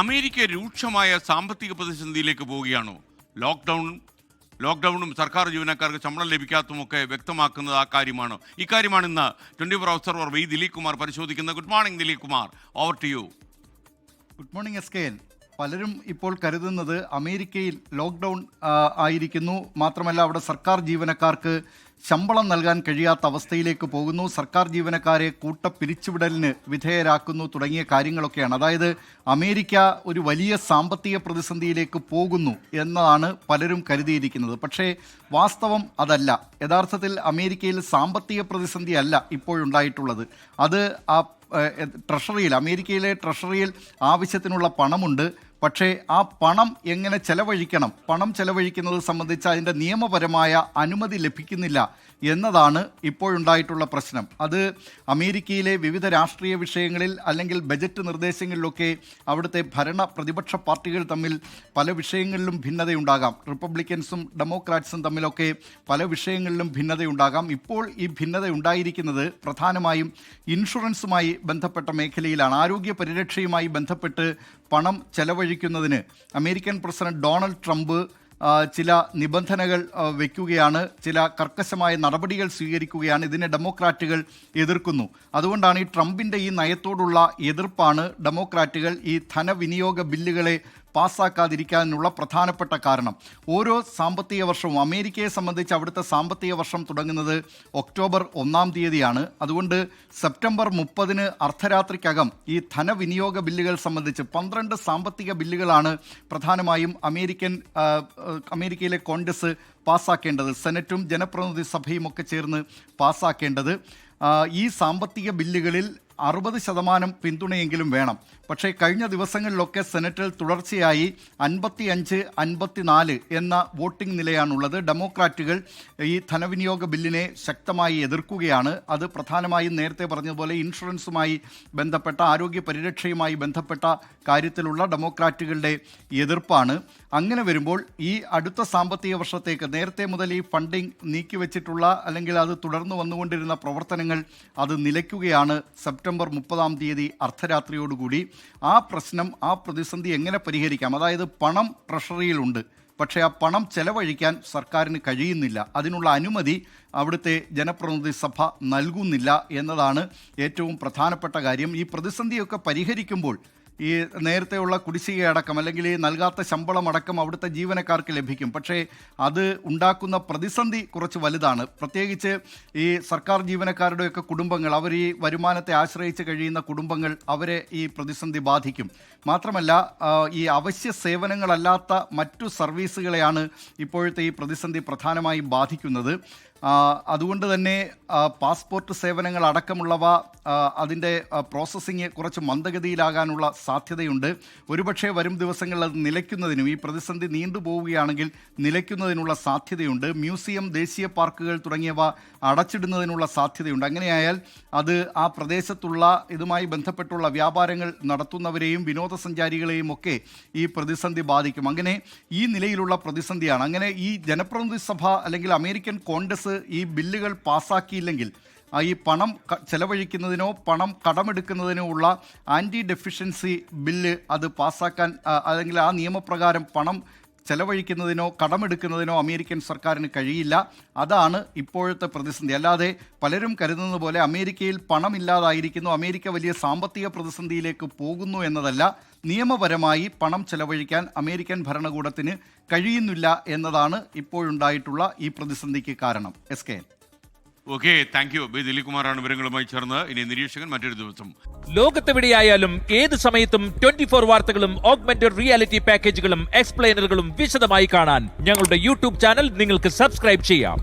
America രൂക്ഷമായ സാമ്പത്തിക പ്രതിസന്ധിയിലേക്ക് പോവുകയാണോ? ലോക്ക്ഡൗൺ ലോക്ക്ഡൗണും സർക്കാർ ജീവനക്കാർക്ക് ശമ്പളം ലഭിക്കാത്തതുമൊക്കെ വ്യക്തമാക്കുന്നത് ആ കാര്യമാണ്? ഇക്കാര്യമാണ് ഇന്ന് twenty four observer V Dileep Kumar പരിശോധിക്കുന്നത്. Good morning Dileep Kumar over to you. Good morning S K N. പലരും ഇപ്പോൾ കരുതുന്നത് അമേരിക്കയിൽ ലോക്ക്ഡൗൺ ആയിരിക്കുന്നു. മാത്രമല്ല അവിടെ സർക്കാർ ജീവനക്കാർക്ക് ശമ്പളം നൽകാൻ കഴിയാത്ത അവസ്ഥയിലേക്ക് പോകുന്നു. സർക്കാർ ജീവനക്കാരെ കൂട്ട പിരിച്ചുവിടലിന് വിധേയരാക്കുന്നു തുടങ്ങിയ കാര്യങ്ങളൊക്കെയാണ്. അതായത് അമേരിക്ക ഒരു വലിയ സാമ്പത്തിക പ്രതിസന്ധിയിലേക്ക് പോകുന്നു എന്നതാണ് പലരും കരുതിയിരിക്കുന്നത്. പക്ഷേ വാസ്തവം അതല്ല. യഥാർത്ഥത്തിൽ അമേരിക്കയിൽ സാമ്പത്തിക പ്രതിസന്ധി അല്ല ഇപ്പോഴുണ്ടായിട്ടുള്ളത്. അത് ആ ട്രഷറിയിൽ അമേരിക്കയിലെ ട്രഷറിയിൽ ആവശ്യത്തിനുള്ള പണമുണ്ട്. പക്ഷേ ആ പണം എങ്ങനെ ചെലവഴിക്കണം? പണം ചെലവഴിക്കുന്നത് സംബന്ധിച്ച് അതിന്റെ നിയമപരമായ അനുമതി ലഭിക്കുന്നില്ല എന്നതാണ് ഇപ്പോഴുണ്ടായിട്ടുള്ള പ്രശ്നം. അത് അമേരിക്കയിലെ വിവിധ രാഷ്ട്രീയ വിഷയങ്ങളിൽ അല്ലെങ്കിൽ ബജറ്റ് നിർദ്ദേശങ്ങളിലൊക്കെ അവിടുത്തെ ഭരണ പ്രതിപക്ഷ പാർട്ടികൾ തമ്മിൽ പല വിഷയങ്ങളിലും ഭിന്നതയുണ്ടാകാം. റിപ്പബ്ലിക്കൻസും ഡെമോക്രാറ്റ്സും തമ്മിലൊക്കെ പല വിഷയങ്ങളിലും ഭിന്നതയുണ്ടാകാം. ഇപ്പോൾ ഈ ഭിന്നത ഉണ്ടായിരിക്കുന്നത് പ്രധാനമായും ഇൻഷുറൻസുമായി ബന്ധപ്പെട്ട മേഖലയിലാണ്. ആരോഗ്യ പരിരക്ഷയുമായി ബന്ധപ്പെട്ട് പണം ചെലവഴിക്കുന്നതിന് അമേരിക്കൻ പ്രസിഡന്റ് ഡൊണാൾഡ് ട്രംപ് ചില നിബന്ധനകൾ വയ്ക്കുകയാണ് ചില കർക്കശമായ നടപടികൾ സ്വീകരിക്കുകയാണ് ഇതിനെ ഡെമോക്രാറ്റുകൾ എതിർക്കുന്നു. അതുകൊണ്ടാണ് ഈ ട്രംപിന്റെ ഈ നയത്തോടുള്ള എതിർപ്പാണ് ഡെമോക്രാറ്റുകൾ ഈ ധനവിനിയോഗ ബില്ലുകളെ പാസ്സാക്കാതിരിക്കാനുള്ള പ്രധാനപ്പെട്ട കാരണം. ഓരോ സാമ്പത്തിക വർഷവും അമേരിക്കയെ സംബന്ധിച്ച് അവിടുത്തെ സാമ്പത്തിക വർഷം തുടങ്ങുന്നത് ഒക്ടോബർ ഒന്നാം തീയതിയാണ്. അതുകൊണ്ട് സെപ്റ്റംബർ മുപ്പതിന് അർദ്ധരാത്രിക്കകം ഈ ധനവിനിയോഗ ബില്ലുകൾ സംബന്ധിച്ച് പന്ത്രണ്ട് സാമ്പത്തിക ബില്ലുകളാണ് പ്രധാനമായും അമേരിക്കൻ അമേരിക്കയിലെ കോൺഗ്രസ് പാസ്സാക്കേണ്ടത്. സെനറ്റും ജനപ്രതിനിധി സഭയും ഒക്കെ ചേർന്ന് പാസ്സാക്കേണ്ടത്. ഈ സാമ്പത്തിക ബില്ലുകളിൽ അറുപത് ശതമാനം പിന്തുണയെങ്കിലും വേണം. പക്ഷേ കഴിഞ്ഞ ദിവസങ്ങളിലൊക്കെ സെനറ്റിൽ തുടർച്ചയായി അൻപത്തി അഞ്ച് അൻപത്തിനാല് എന്ന വോട്ടിംഗ് നിലയാണുള്ളത്. ഡെമോക്രാറ്റുകൾ ഈ ധനവിനിയോഗ ബില്ലിനെ ശക്തമായി എതിർക്കുകയാണ്. അത് പ്രധാനമായും നേരത്തെ പറഞ്ഞതുപോലെ ഇൻഷുറൻസുമായി ബന്ധപ്പെട്ട ആരോഗ്യ പരിരക്ഷയുമായി ബന്ധപ്പെട്ട കാര്യത്തിലുള്ള ഡെമോക്രാറ്റുകളുടെ എതിർപ്പാണ്. അങ്ങനെ വരുമ്പോൾ ഈ അടുത്ത സാമ്പത്തിക വർഷത്തേക്ക് നേരത്തെ മുതൽ ഈ ഫണ്ടിങ് നീക്കിവെച്ചിട്ടുള്ള അല്ലെങ്കിൽ അത് തുടർന്ന് വന്നുകൊണ്ടിരുന്ന പ്രവർത്തനങ്ങൾ അത് നിലയ്ക്കുകയാണ് സെപ്റ്റംബർ മുപ്പതാം തീയതി അർദ്ധരാത്രിയോടുകൂടി ആ പ്രശ്നം ആ പ്രതിസന്ധി എങ്ങനെ പരിഹരിക്കാം? അതായത് പണം ട്രഷറിയിലുണ്ട്. പക്ഷേ ആ പണം ചെലവഴിക്കാൻ സർക്കാരിന് കഴിയുന്നില്ല. അതിനുള്ള അനുമതി അവിടുത്തെ ജനപ്രതിനിധി സഭ നൽകുന്നില്ല എന്നതാണ് ഏറ്റവും പ്രധാനപ്പെട്ട കാര്യം. ഈ പ്രതിസന്ധിയൊക്കെ പരിഹരിക്കുമ്പോൾ ഈ നേരത്തെയുള്ള കുടിശ്ശിക അടക്കം അല്ലെങ്കിൽ ഈ നൽകാത്ത ശമ്പളം അടക്കം അവിടുത്തെ ജീവനക്കാർക്ക് ലഭിക്കും. പക്ഷേ അത് ഉണ്ടാക്കുന്ന പ്രതിസന്ധി കുറച്ച് വലുതാണ്. പ്രത്യേകിച്ച് ഈ സർക്കാർ ജീവനക്കാരുടെയൊക്കെ കുടുംബങ്ങൾ അവർ ഈ വരുമാനത്തെ ആശ്രയിച്ച് കഴിയുന്ന കുടുംബങ്ങൾ അവരെ ഈ പ്രതിസന്ധി ബാധിക്കും. മാത്രമല്ല ഈ അവശ്യ സേവനങ്ങളല്ലാത്ത മറ്റു സർവീസുകളെയാണ് ഇപ്പോഴത്തെ ഈ പ്രതിസന്ധി പ്രധാനമായും ബാധിക്കുന്നത്. അതുകൊണ്ട് തന്നെ പാസ്പോർട്ട് സേവനങ്ങൾ അടക്കമുള്ളവ അതിന്റെ പ്രോസസ്സിങ് കുറച്ച് മന്ദഗതിയിലാകാനുള്ള സാധ്യതയുണ്ട്. ഒരുപക്ഷെ വരും ദിവസങ്ങളിൽ അത് നിലയ്ക്കുന്നതിനും ഈ പ്രതിസന്ധി നീണ്ടുപോവുകയാണെങ്കിൽ നിലയ്ക്കുന്നതിനുള്ള സാധ്യതയുണ്ട്. മ്യൂസിയം ദേശീയ പാർക്കുകൾ തുടങ്ങിയവ അടച്ചിടുന്നതിനുള്ള സാധ്യതയുണ്ട്. അങ്ങനെയായാൽ അത് ആ പ്രദേശത്തുള്ള ഇതുമായി ബന്ധപ്പെട്ടുള്ള വ്യാപാരങ്ങൾ നടത്തുന്നവരെയും വിനോദസഞ്ചാരികളെയും ഒക്കെ ഈ പ്രതിസന്ധി ബാധിക്കും. അങ്ങനെ ഈ നിലയിലുള്ള പ്രതിസന്ധിയാണ്. അങ്ങനെ ഈ ജനപ്രതിനിധി സഭ അല്ലെങ്കിൽ അമേരിക്കൻ കോൺഗ്രസ് ഈ ബില്ലുകൾ പാസ്സാക്കിയില്ലെങ്കിൽ ഈ പണം ചെലവഴിക്കുന്നതിനോ പണം കടമെടുക്കുന്നതിനോ ഉള്ള ആന്റി ഡെഫിഷ്യൻസി ബില്ല് അത് പാസ്സാക്കാൻ അല്ലെങ്കിൽ ആ നിയമപ്രകാരം പണം ചെലവഴിക്കുന്നതിനോ കടമെടുക്കുന്നതിനോ അമേരിക്കൻ സർക്കാരിന് കഴിയില്ല. അതാണ് ഇപ്പോഴത്തെ പ്രതിസന്ധി. അല്ലാതെ പലരും കരുതുന്നത് പോലെ അമേരിക്കയിൽ പണമില്ലാതായിരിക്കുന്നു അമേരിക്ക വലിയ സാമ്പത്തിക പ്രതിസന്ധിയിലേക്ക് പോകുന്നു എന്നതല്ല. നിയമപരമായി പണം ചെലവഴിക്കാൻ അമേരിക്കൻ ഭരണകൂടത്തിന് കഴിയുന്നില്ല എന്നതാണ് ഇപ്പോഴുണ്ടായിട്ടുള്ള ഈ പ്രതിസന്ധിക്ക് കാരണം. S K okay thank you B Dileep കുമാറാണ് വിവരങ്ങളുമായി ചേർന്ന്. ഇനി നിരീക്ഷകൻ മറ്റൊരു ദിവസം. ലോകത്തെവിടെയായാലും ഏത് സമയത്തും ട്വന്റി ഫോർ വാർത്തകളും ഓഗ്മെന്റഡ് റിയാലിറ്റി പാക്കേജുകളും എക്സ്പ്ലെയിനറുകളും വിശദമായി കാണാൻ ഞങ്ങളുടെ യൂട്യൂബ് ചാനൽ നിങ്ങൾക്ക് സബ്സ്ക്രൈബ് ചെയ്യാം.